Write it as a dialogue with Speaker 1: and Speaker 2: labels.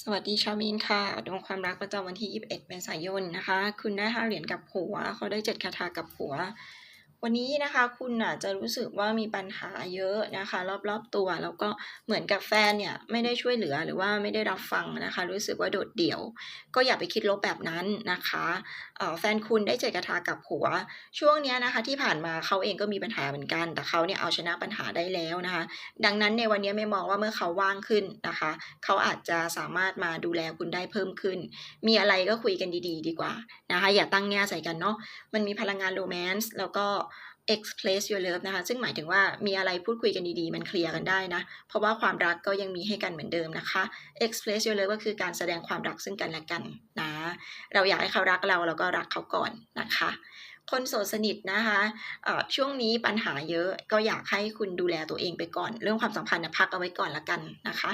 Speaker 1: สวัสดีชาวมีนค่ะ ดวงความรักประจำวันที่ 21 เมษายนนะคะ คุณได้ห้าเหรียญกับหัว เขาได้เจ็ดคาถากับหัว วันนี้นะคะคุณน่ะจะรู้สึกว่ามีปัญหาเยอะนะคะ รอบๆตัว แล้วก็เหมือนกับแฟนเนี่ยไม่ได้ช่วยเหลือหรือว่าไม่ได้รับฟังนะคะ รู้สึกว่าโดดเดี่ยว ก็อย่าไปคิดลบแบบนั้นนะคะแฟนคุณได้เจ็ดคาถากับหัว ช่วงนี้นะคะที่ผ่านมาเขาเองก็มีปัญหาเหมือนกัน แต่เขาเนี่ยเอาชนะปัญหาได้แล้วนะคะ ดังนั้นในวันนี้ไม่มองว่าเมื่อเขาว่างขึ้นนะคะ เขาอาจจะสามารถมาดูแลคุณได้เพิ่มขึ้น มีอะไรก็คุยกันดี ๆ ดีกว่านะคะ อย่าตั้งแง่ใส่กันเนาะมันมีพลังงานโรแมนต์แล้วก็ express your love นะคะ ซึ่งหมายถึงว่ามีอะไรพูดคุยกันดีๆ มันเคลียร์กันได้นะ เพราะว่าความรักก็ยังมีให้กันเหมือนเดิมนะคะ express your love ก็คือการแสดงความรักซึ่งกันและกันนะ เราอยากให้เขารักเราเราก็รักเขาก่อนนะคะ คนโสดสนิทนะคะเอ่อช่วงนี้ปัญหาเยอะก็อยากให้คุณดูแลตัวเองไปก่อน เรื่องความสัมพันธ์นะพักเอาไว้ก่อนละกันนะคะ